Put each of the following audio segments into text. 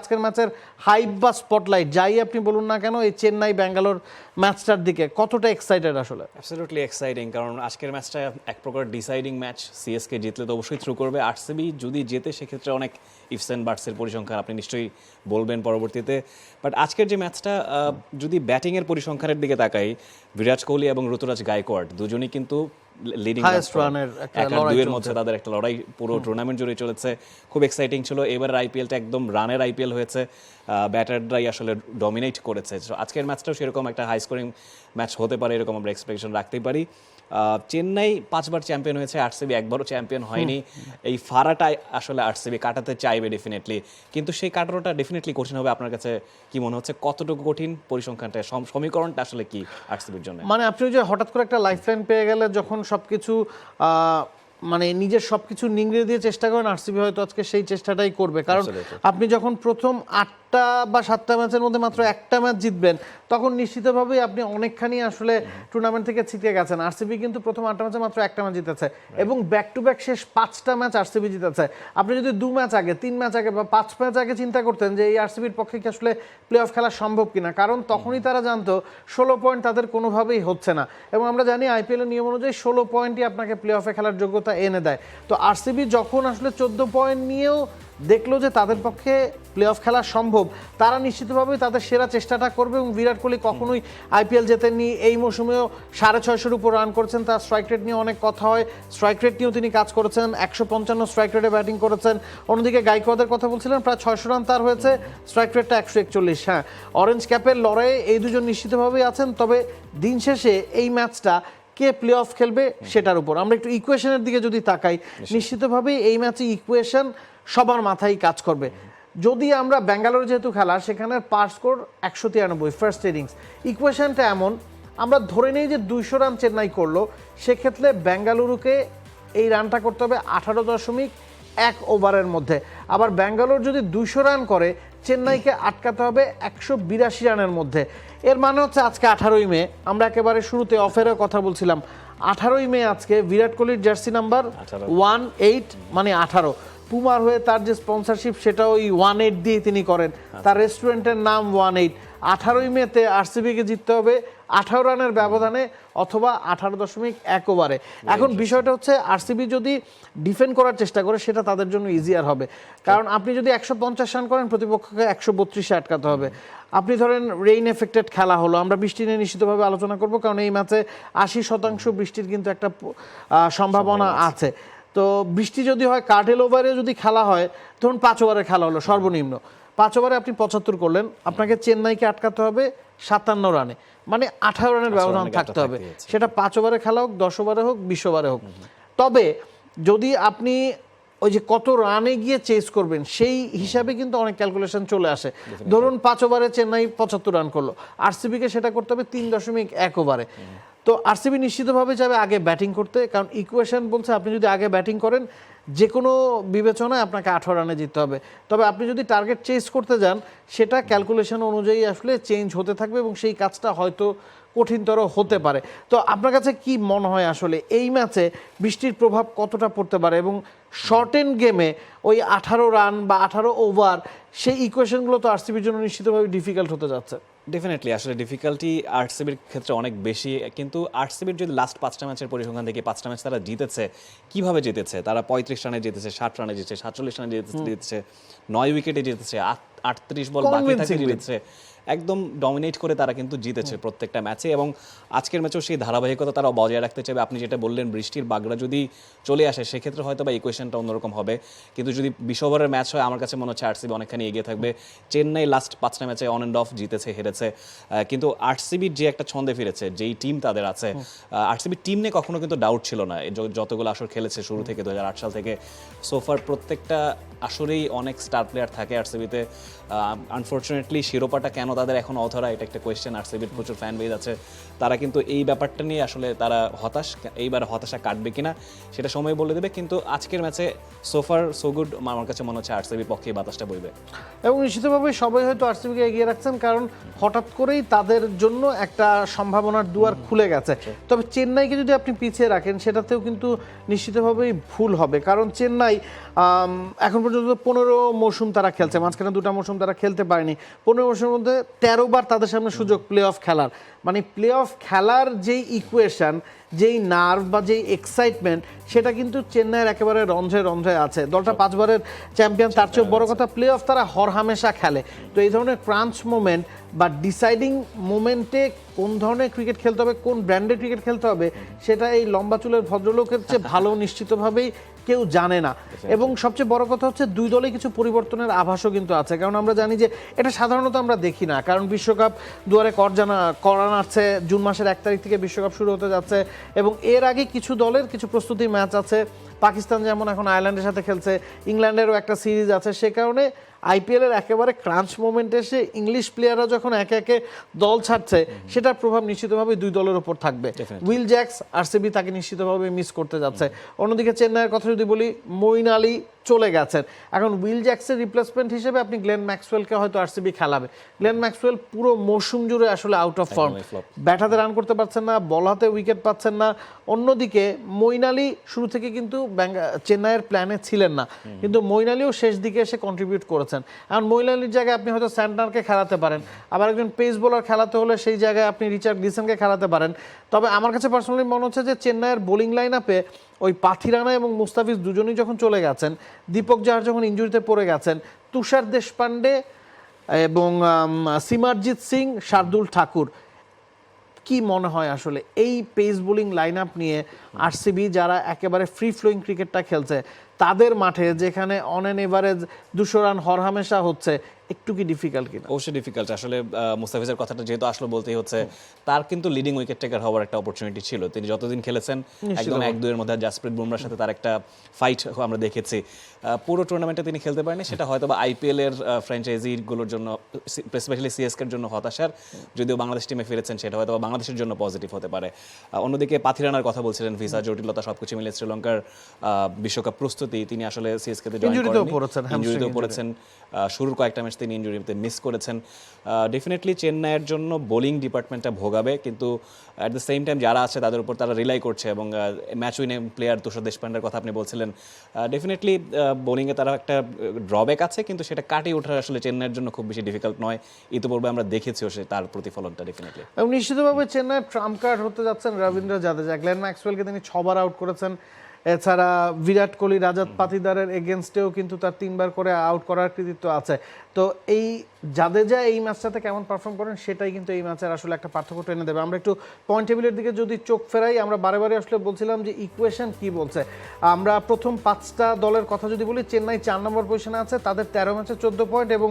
আজকের ম্যাচের হাইপ বা স্পটলাইট যাই আপনি বলুন না কেন, এই চেন্নাই ব্যাঙ্গালোর ম্যাচটার দিকে কতটা এক্সাইটেড আসলে? অ্যাবসলিউটলি এক্সাইটিং কারণ আজকের ম্যাচটা এক প্রকার ডিসাইডিং ম্যাচ সিএসকে জিতলে তো অবশ্যই থ্রু করবে। আরসিবি যদি জেতে, সেক্ষেত্রে অনেক ইফস অ্যান্ড বার্টসের পরিসংখ্যান আপনি নিশ্চয়ই বলবেন পরবর্তীতে। বাট আজকের যে ম্যাচটা যদি ব্যাটিংয়ের পরিসংখ্যানের দিকে তাকাই, বিরাট কোহলি এবং ঋতুরাজ গায়কোয়াড় দুজনই কিন্তু লিডিং হাইয়েস্ট রানের এর একটা লড়াই দুইয়ের মধ্যে তাদের একটা লড়াই পুরো টুর্নামেন্ট জুড়ে চলেছে। খুব এক্সাইটিং ছিল। এবারের আইপিএলটা একদম রানের আইপিএল হয়েছে। ব্যাটাররাই আসলে ডমিনেট করেছে। আজকের ম্যাচটাও সেরকম একটা হাই স্কোরিং ম্যাচ হতে পারে এরকম আমরা এক্সপেকটেশন রাখতেই পারি। চেন্নাই পাঁচবার চ্যাম্পিয়ন হয়েছে আরসিবি একবারও চ্যাম্পিয়ন হয়নি। এই ফারাটাই আসলে আরসিবি কাটাতে চাইবে ডেফিনেটলি কিন্তু সেই কাটানোটা ডেফিনেটলি কঠিন হবে আপনার কাছে কি মনে হচ্ছে? কতটুকু কঠিন? পরিসংখ্যানটা সম- সমীকরণটা আসলে কি আরসিবির জন্য? মানে আপনি যে হঠাৎ করে একটা লাইফ লাইন পেয়ে গেলে যখন সবকিছু আহ, মানে নিজের সবকিছু নিংড়ে দিয়ে চেষ্টা করেন আরসিবি হয়তো আজকে সেই চেষ্টাটাই করবে। কারণ আপনি যখন প্রথম আটটা বা সাতটা ম্যাচের মধ্যে মাত্র একটা ম্যাচ জিতবেন। তখন নিশ্চিতভাবেই আপনি অনেকখানি আসলে টুর্নামেন্ট থেকে ছিটকে গেছেন। আরসিবি কিন্তু প্রথম আটটা ম্যাচে মাত্র একটা ম্যাচ জিতেছে এবং ব্যাক টু ব্যাক শেষ পাঁচটা ম্যাচ আরসিবি জিতেছে। আপনি যদি দু ম্যাচ আগে, তিন ম্যাচ আগে বা পাঁচ ম্যাচ আগে চিন্তা করতেন যে এই আরসিবির পক্ষে কি আসলে প্লে অফ খেলা সম্ভব কিনা, কারণ তখনই তারা জানতো ষোলো পয়েন্ট তাদের কোনোভাবেই হচ্ছে না। এবং আমরা জানি আইপিএলের নিয়ম অনুযায়ী ষোলো পয়েন্টই আপনাকে প্লে অফে খেলার যোগ্যতা এনে দেয়। তো আরসিবি যখন আসলে চোদ্দ পয়েন্ট নিয়েও দেখল যে তাদের পক্ষে প্লে অফ খেলা সম্ভব। তারা নিশ্চিতভাবেই তাদের সেরা চেষ্টাটা করবে এবং বিরাট কোহলি কখনোই আইপিএল জেতেননি। এই মৌসুমেও সাড়ে ছয়শোর উপর রান করেছেন। তার স্ট্রাইক রেট নিয়ে অনেক কথা হয়। স্ট্রাইক রেট নিয়েও তিনি কাজ করেছেন। একশো পঞ্চান্ন স্ট্রাইক রেটে ব্যাটিং করেছেন। অন্যদিকে গাইকোয়াদের কথা বলছিলেন প্রায় ছয়শো রান তার হয়েছে। স্ট্রাইক রেটটা একশো একচল্লিশ হ্যাঁ। অরেঞ্জ ক্যাপের লড়াইয়ে এই দুজন নিশ্চিতভাবেই আছেন। তবে দিন শেষে এই ম্যাচটা কে প্লে অফ খেলবে সেটার উপর। আমরা একটু ইকুয়েশনের দিকে যদি তাকাই নিশ্চিতভাবেই এই ম্যাচে ইকুয়েশন সবার মাথায় কাজ করবে। যদি আমরা ব্যাঙ্গালোর যেহেতু খেলা সেখানে পার স্কোর একশো তিরানব্বই ফার্স্ট ইনিংস ইকুয়েশনটা এমন আমরা ধরে নিই যে দুইশো রান চেন্নাই করল সেক্ষেত্রে বেঙ্গালুরুকে এই রানটা করতে হবে আঠারো দশমিক এক ওভারের মধ্যে। আবার ব্যাঙ্গালোর যদি দুইশো রান করে চেন্নাইকে আটকাতে হবে একশো বিরাশি রানের মধ্যে। এর মানে হচ্ছে আজকে আঠারোই মে আমরা একেবারে শুরুতে অফেরও কথা বলছিলাম। আঠারোই মে আজকে বিরাট কোহলির জার্সি নাম্বার 18 ওয়ান এইট মানে আঠারো। পুমার হয়ে তার যে স্পন্সরশিপ সেটা ওই ওয়ান এইট দিয়ে তিনি করেন। তার রেস্টুরেন্টের নাম ওয়ান এইট আঠারোই মেতে আরসিবিকে জিততে হবে আঠারো রানের ব্যবধানে অথবা আঠারো দশমিক এক ওভারে। এখন বিষয়টা হচ্ছে আরসিবি যদি ডিফেন্ড করার চেষ্টা করে সেটা তাদের জন্য ইজিয়ার হবে। কারণ আপনি যদি একশো পঞ্চাশ রান করেন প্রতিপক্ষকে একশো বত্রিশে আটকাতে হবে। আপনি ধরেন রেইন এফেক্টেড খেলা হলো আমরা বৃষ্টি নিয়ে নিশ্চিতভাবে আলোচনা করব কারণ এই ম্যাচে আশি শতাংশ বৃষ্টির কিন্তু একটা সম্ভাবনা আছে। তো বৃষ্টি যদি হয় কার্টেল ওভারে যদি খেলা হয় ধরুন পাঁচ ওভারে খেলা হলো সর্বনিম্ন। পাঁচ ওভারে আপনি পঁচাত্তর করলেন আপনাকে চেন্নাইকে আটকাতে হবে সাতান্ন রানে। মানে আঠারো রানের ব্যবধান থাকতে হবে। সেটা পাঁচ ওভারে খেলা হোক দশ ওভারে হোক বিশ ওভারে হোক। তবে যদি আপনি ওই যে কত রানে গিয়ে চেস করবেন সেই হিসাবে কিন্তু অনেক ক্যালকুলেশন চলে আসে। ধরুন পাঁচ ওভারে চেন্নাই পঁচাত্তর রান করল। আরসিবিকে সেটা করতে হবে তিন দশমিক এক ওভারে। তো আরসিবি নিশ্চিতভাবে যাবে আগে ব্যাটিং করতে, কারণ ইকুয়েশন বলছে আপনি যদি আগে ব্যাটিং করেন যে কোনো বিবেচনায় আপনাকে আঠারো রানে জিততে হবে। তবে আপনি যদি টার্গেট চেঞ্জ করতে যান, সেটা ক্যালকুলেশন অনুযায়ী আসলে চেঞ্জ হতে থাকবে এবং সেই কাজটা হয়তো কঠিনতর হতে পারে। তো আপনার কাছে কি মনে হয় আসলে? এই ম্যাচে বৃষ্টির প্রভাব কতটা পড়তে পারে এবং শর্ট এন্ড গেমে ওই আঠারো রান বা আঠারো ওভার সেই ইকুয়েশনগুলো তো আরসিবির জন্য নিশ্চিতভাবে ডিফিকাল্ট হতে যাচ্ছে। ডেফিনেটলি আসলে ডিফিকাল্টি আরসিবির ক্ষেত্রে অনেক বেশি কিন্তু আরসিবির যদি লাস্ট পাঁচটা ম্যাচের পরিসংখ্যান থেকে পাঁচটা ম্যাচ তারা জিতেছে। কীভাবে জিতেছে? তারা পঁয়ত্রিশ রানে জিতেছে ষাট রানে জিতেছে সাতচল্লিশ রানে জিতেছে জিতেছে নয় উইকেটে জিতেছে আট- আটত্রিশ বল বাকি থাকে. একদম ডমিনেট করে তারা কিন্তু জিতেছে প্রত্যেকটা ম্যাচে এবং আজকের ম্যাচেও সেই ধারাবাহিকতা তারা বজায় রাখতে চাইবে। আপনি যেটা বললেন বৃষ্টির বাগড়া যদি চলে আসে সেক্ষেত্রে হয়তো বা ইকুয়েশনটা অন্যরকম হবে। কিন্তু যদি বিশ ওভারের ম্যাচ হয় আমার কাছে মনে হচ্ছে আরসিবি অনেকখানি এগিয়ে থাকবে। চেন্নাই লাস্ট পাঁচটা ম্যাচে অন অ্যান্ড অফ জিতেছে হেরেছে। কিন্তু আরসিবির যে একটা ছন্দে ফিরেছে যেই টিম তাদের আছে আরসিবির টিম নিয়ে কখনো কিন্তু ডাউট ছিল না। যতগুলো আসর খেলেছে শুরু থেকে দু হাজার আট সাল থেকে সোফার প্রত্যেকটা আসরেই অনেক স্টার প্লেয়ার থাকে আরসিবিতে আনফর্চুনেটলি শিরোপাটা কেন তাদের এখন অধরা এটা একটা কোয়েশ্চেন আর আরসিবির প্রচুর ফ্যান বেজ আছে। তারা কিন্তু এই ব্যাপারটা নিয়ে আসলে তারা হতাশ। এইবার হতাশা কাটবে কিনা সেটা সময় বলে দেবে। কিন্তু আজকের ম্যাচে সোফার সো গুড আমার কাছে মনে হচ্ছে আরসিবির পক্ষে বাতাসটা বইবে। এবং নিশ্চিতভাবে সবাই হয়তো আরসিবিকে এগিয়ে রাখছেন কারণ হঠাৎ করেই তাদের জন্য একটা সম্ভাবনার দুয়ার খুলে গেছে। তবে চেন্নাইকে যদি আপনি পিছিয়ে রাখেন সেটাতেও কিন্তু নিশ্চিতভাবেই ভুল হবে। কারণ চেন্নাই এখন পর্যন্ত পর্যন্ত পনেরো মৌসুম তারা খেলছে। মাঝখানে দুটো মৌসুম তারা খেলতে পারেনি। পনেরো বছরের মধ্যে তেরো বার তাদের সামনে সুযোগ প্লে অফ খেলার। মানে প্লে অফ খেলার যেই ইকুয়েশন যেই নার্ভ বা যেই এক্সাইটমেন্ট সেটা কিন্তু চেন্নাইয়ের একেবারে রন্ধ্রে রন্ধ্রে আছে। দলটা পাঁচবারের চ্যাম্পিয়ন তার চেয়েও বড় কথা প্লে অফ তারা হরহামেশা খেলে। তো এই ধরনের ক্রাঞ্চ মোমেন্ট বা ডিসাইডিং মোমেন্টে কোন ধরনের ক্রিকেট খেলতে হবে কোন ব্র্যান্ডের ক্রিকেট খেলতে হবে সেটা এই লম্বা চুলের ভদ্রলোকের চেয়ে ভালো নিশ্চিতভাবেই কেউ জানে না। এবং সবচেয়ে বড় কথা হচ্ছে দুই দলে কিছু পরিবর্তনের আভাসও কিন্তু আছে। কারণ আমরা জানি যে এটা সাধারণত আমরা দেখি না। কারণ বিশ্বকাপ দুয়ারে কর জানা করা আছে জুন মাসের এক তারিখ থেকে বিশ্বকাপ শুরু হতে যাচ্ছে এবং এর আগে কিছু দলের কিছু প্রস্তুতি ম্যাচ আছে। পাকিস্তান যেমন এখন আয়ারল্যান্ডের সাথে খেলছে ইংল্যান্ডেরও একটা সিরিজ আছে। সে কারণে আইপিএল এর একেবারে ক্রাঞ্চ মোমেন্টে এসে ইংলিশ প্লেয়াররা যখন একে একে দল ছাড়ছে সেটার প্রভাব নিশ্চিতভাবে দুই দলের উপর থাকবে। উইল জ্যাক্স আরসিবি তাকে নিশ্চিতভাবে মিস করতে যাচ্ছে। অন্যদিকে চেন্নাইয়ের কথা যদি বলি মইন আলী চলে গেছেন। এখন উইল জ্যাক্সের রিপ্লেসমেন্ট হিসেবে আপনি গ্লেন ম্যাক্সওয়েলকে হয়তো আরসিবি খেলাবে। গ্লেন ম্যাক্সওয়েল পুরো মৌসুম জুড়ে আসলে আউট অফ ফর্ম একদমই flop। ব্যাট হাতে রান করতে পারছেন না বল হাতে উইকেট পাচ্ছেন না। অন্যদিকে মইন আলী শুরু থেকে কিন্তু ব্যাঙ্গা- চেন্নাইয়ের প্ল্যানে ছিলেন না। কিন্তু মইন আলীও শেষ দিকে এসে কন্ট্রিবিউট করেছেন এখন মহিলা আলীর জায়গায় আপনি হয়তো স্যান্টারকে খেলাতে পারেন। আবার একজন পেস বোলার খেলাতে হলে সেই জায়গায় আপনি রিচার্ড গ্রিসনকে খেলাতে পারেন। তবে আমার কাছে পার্সোনালি মনে হচ্ছে যে চেন্নাইয়ের বোলিং লাইন আপে ওই পাথিরানা এবং মুস্তাফিজ দুজনই যখন চলে গেছেন, দীপক জাহার যখন ইঞ্জুরিতে পড়ে গেছেন, তুষার দেশপান্ডে এবং সিমারজিৎ সিং, শার্দুল ঠাকুর কি মনে হয় আসলে? এই পেস বোলিং লাইন আপ নিয়ে আরসিবি যারা একেবারে ফ্রি ফ্লোয়িং ক্রিকেটটা খেলছে, তাদের মাঠে যেখানে অন এন এভারেজ দুশো রান হরহামেশা হচ্ছে একটু কি ডিফিকাল্ট কিনা? অবশ্যই ডিফিকাল্ট আসলে মুস্তাফিজের কথাটা যেহেতু আসলো বলতেই হচ্ছে তার কিন্তু লিডিং উইকেট টেকার হওয়ার একটা অপরচুনিটি ছিল। তিনি যতদিন খেলেছেন একদম এক দুইয়ের মধ্যে জাসপ্রীত বুমরার সাথে তার একটা ফাইট আমরা দেখেছি। পুরো টুর্নামেন্টে তিনি খেলতে পারেনি সেটা হয়তো বা আইপিএল এর ফ্র্যাঞ্চাইজিগুলোর জন্য স্পেশালি সিএসকের জন্য হতাশার। যদিও বাংলাদেশ টিমে ফিরেছেন সেটা হয়তো বাংলাদেশের জন্য পজিটিভ হতে পারে। অন্যদিকে পাথিরানার কথা বলছিলেন ভিসা জটিলতা সবকিছু মিলে শ্রীলঙ্কার বিশ্বকাপ প্রস্তুতি তিনি আসলে সিএসকে তে জয়েন ইনজুরিতেও পড়েছেন শুরুর কয়েকটা ম্যাচ তিনি ইনজুরিতে মিস করেছেন। ডেফিনেটলি চেন্নাইয়ের জন্য বোলিং ডিপার্টমেন্টটা ভোগাবে কিন্তু অ্যাট দ্য সেম টাইম যারা আছে তাদের উপর তারা রিলাই করছে এবং ম্যাচ উইনে প্লেয়ার তুষার দেশপান্ডের কথা আপনি বলছিলেন। ডেফিনেটলি বোলিংয়ে তারা একটা ড্রব্যাক আছে কিন্তু সেটা কাটিয়ে ওঠা আসলে চেন্নাইয়ের জন্য খুব বেশি ডিফিকাল্ট নয়। ইতিপূর্বে আমরা দেখেছিও সে তার প্রতিফলনটা ডেফিনেটলি এবং নিশ্চিতভাবে চেন্নাইয়ের ট্রাম্প কার্ড হতে যাচ্ছেন রবীন্দ্র জাদেজা। গ্লেন ম্যাক্সওয়েলকে তিনি ছবার আউট করেছেন। এছাড়া বিরাট কোহলি রাজাত পাতিদারের এগেনস্টেও কিন্তু তার তিনবার করে আউট করার কৃতিত্ব আছে। তো এই জাদেজা এই ম্যাচটাতে কেমন পারফর্ম করেন, সেটাই কিন্তু এই ম্যাচের আসলে একটা পার্থক্য টেনে দেবে। আমরা একটু পয়েন্ট টেবিলের দিকে যদি চোখ ফেরাই, আমরা বারে বারে আসলে বলছিলাম যে ইকুয়েশন কি বলছে। আমরা প্রথম পাঁচটা দলের কথা যদি বলি, চেন্নাই চার নম্বর পজিশনে আছে, তাদের তেরো ম্যাচে চোদ্দ পয়েন্ট এবং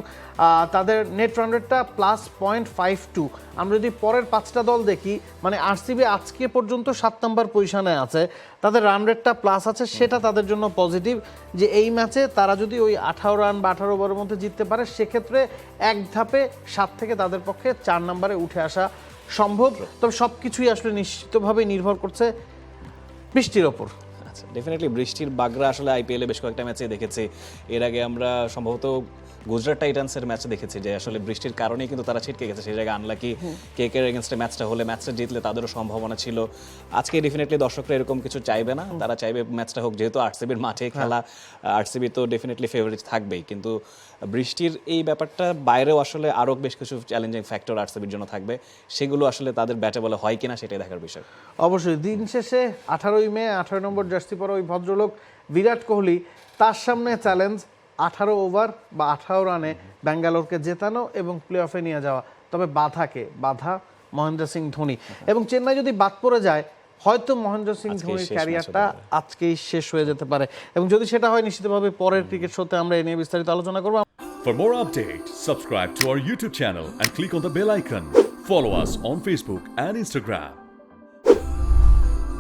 তাদের নেট রান রেটটা প্লাস পয়েন্ট ফাইভ টু আমরা যদি পরের পাঁচটা দল দেখি মানে আরসিবি আজকে পর্যন্ত সাত নম্বর পজিশনে আছে, তাদের রান রেটটা প্লাস আছে, সেটা তাদের জন্য পজিটিভ যে এই ম্যাচে তারা যদি ওই আঠারো রান বা আঠারো ওভারের মধ্যে জিততে পারে সেক্ষেত্রে এক ধাপে সাত থেকে তাদের পক্ষে চার নম্বরে উঠে আসা সম্ভব। তবে সব কিছুই আসলে নিশ্চিতভাবে নির্ভর করছে বৃষ্টির ওপর। আচ্ছা ডেফিনেটলি বৃষ্টির বাগরা আসলে আইপিএলে বেশ কয়েকটা ম্যাচে দেখেছি। এর আগে আমরা সম্ভবত গুজরাট টাইটান্সের ম্যাচ দেখেছি যে আসলে বৃষ্টির কারণেই কিন্তু তারা ছিটকে গেছে। সেই জায়গায় আনলাকি কে কে এগেনস্টে ম্যাচটা হলে ম্যাচটা জিতলে তাদেরও সম্ভাবনা ছিল। আজকে ডেফিনেটলি দর্শকরা এরকম কিছু চাইবে না। তারা চাইবে ম্যাচটা হোক যেহেতু আরসিবির মাঠে খেলা আরসিবি তো ডেফিনেটলি ফেভারিট থাকবেই। কিন্তু বৃষ্টির এই ব্যাপারটা বাইরেও আসলে আরও বেশ কিছু চ্যালেঞ্জিং ফ্যাক্টর আরসিবির জন্য থাকবে। সেগুলো আসলে তাদের ব্যাটে বলে হয় কিনা সেটাই দেখার বিষয়। অবশ্যই দিন শেষে আঠারোই মে আঠারো নম্বর জার্সি পরা ওই ভদ্রলোক। বিরাট কোহলি তার সামনে চ্যালেঞ্জ আঠারো ওভার বা আঠারো রানে ব্যাঙ্গালোরকে জেতানো এবং প্লে অফে নিয়ে যাওয়া। তবে বাধাকে বাধা মহেন্দ্র সিং ধোনি। এবং চেন্নাই যদি বাদ পড়ে যায় হয়তো মহেন্দ্র সিং ধোনির ক্যারিয়ারটা আজকেই শেষ হয়ে যেতে পারে। এবং যদি সেটা হয় নিশ্চিতভাবে পরের ক্রিকেট শোতে আমরা এ নিয়ে বিস্তারিত আলোচনা করব। For more updates, subscribe to our YouTube channel and click on the bell icon. Follow us on Facebook and Instagram.